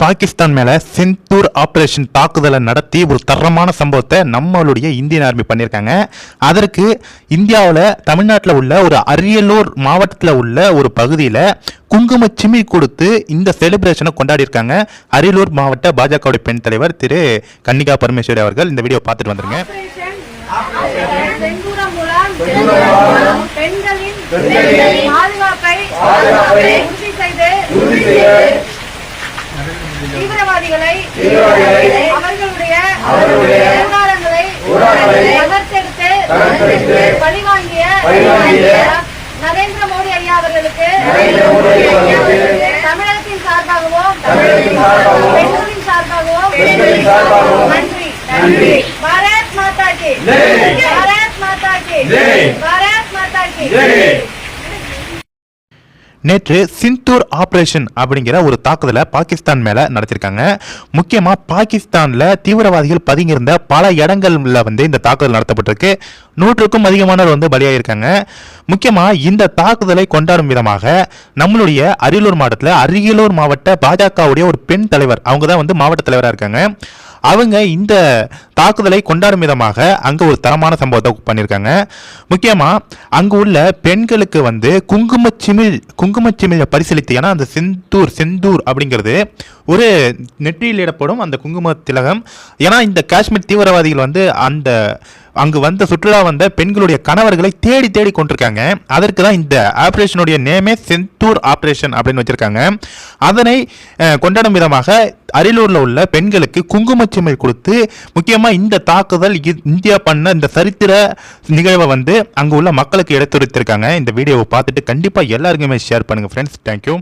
பாகிஸ்தான் மேல செந்தூர் ஆபரேஷன் தாக்குதலை நடத்தி ஒரு தரமான சம்பவத்தை நம்மளுடைய இந்தியன் ஆர்மி பண்ணியிருக்காங்க. அதற்கு இந்தியாவில் தமிழ்நாட்டில் உள்ள ஒரு அரியலூர் மாவட்டத்தில் உள்ள ஒரு பகுதியில் குங்கும சிமி கொடுத்து இந்த செலிப்ரேஷனை கொண்டாடியிருக்காங்க. அரியலூர் மாவட்ட பாஜகவுடைய பெண் தலைவர் திரு கன்னிகா பரமேஸ்வரி அவர்கள். இந்த வீடியோ பார்த்துட்டு வந்துருங்க. பெண்களின் தீவிரவாதிகளை அவர்களுடைய கூடாரங்களை தகர்த்தெடுத்து பழிவாங்கிய நரேந்திர மோடி ஐயா அவர்களுக்கு தமிழகத்தின் சார்பாகவும் பெண்களின் சார்பாகவும் நன்றி. பாரத் மாதா கி. பாரத் மாதா கி. பாரத் மாதா கி. நேற்று சிந்தூர் ஆபரேஷன் அப்படிங்கிற ஒரு தாக்குதலை பாகிஸ்தான் மேல நடத்திருக்காங்க. முக்கியமா பாகிஸ்தான்ல தீவிரவாதிகள் பதுங்கியிருந்த பல இடங்கள்ல வந்து இந்த தாக்குதல் நடத்தப்பட்டிருக்கு. நூற்றுக்கும் அதிகமானவர் வந்து பலியாயிருக்காங்க. முக்கியமா இந்த தாக்குதலை கொண்டாடும் விதமாக நம்மளுடைய அரியலூர் மாவட்டத்தில் அரியலூர் மாவட்ட பாஜகவுடைய ஒரு பெண் தலைவர் அவங்க தான் வந்து மாவட்ட தலைவராக இருக்காங்க. அவங்க இந்த தாக்குதலை கொண்டாடும் விதமாக அங்கே ஒரு தரமான சம்பவத்தை பண்ணியிருக்காங்க முக்கியமாக அங்கே உள்ள பெண்களுக்கு வந்து குங்குமச்சிமிழ் குங்குமச்சிமிழை பரிசீலித்து ஏன்னா அந்த செந்தூர் செந்தூர் அப்படிங்கிறது ஒரு நெற்றியில் இடப்படும் அந்த குங்கும திலகம். ஏன்னா இந்த காஷ்மீர் தீவிரவாதிகள் வந்து அந்த அங்கு வந்த சுற்றுலா வந்த பெண்களுடைய கணவர்களை தேடி தேடி கொண்டிருக்காங்க. அதற்கு தான் இந்த ஆப்ரேஷனுடைய நேமே செந்தூர் ஆப்ரேஷன் அப்படின்னு வச்சிருக்காங்க. அதனை கொண்டாடும் விதமாக அரியலூரில் உள்ள பெண்களுக்கு குங்குமச்சிமை கொடுத்து முக்கியமாக இந்த தாக்குதல் இ- இந்தியா பண்ண இந்த சரித்திர நிகழ்வை வந்து அங்கே உள்ள மக்களுக்கு எடுத்துரைத்திருக்காங்க. இந்த வீடியோவை பார்த்துட்டு கண்டிப்பாக எல்லாருக்குமே ஷேர் பண்ணுங்கள் ஃப்ரெண்ட்ஸ் தேங்க்யூ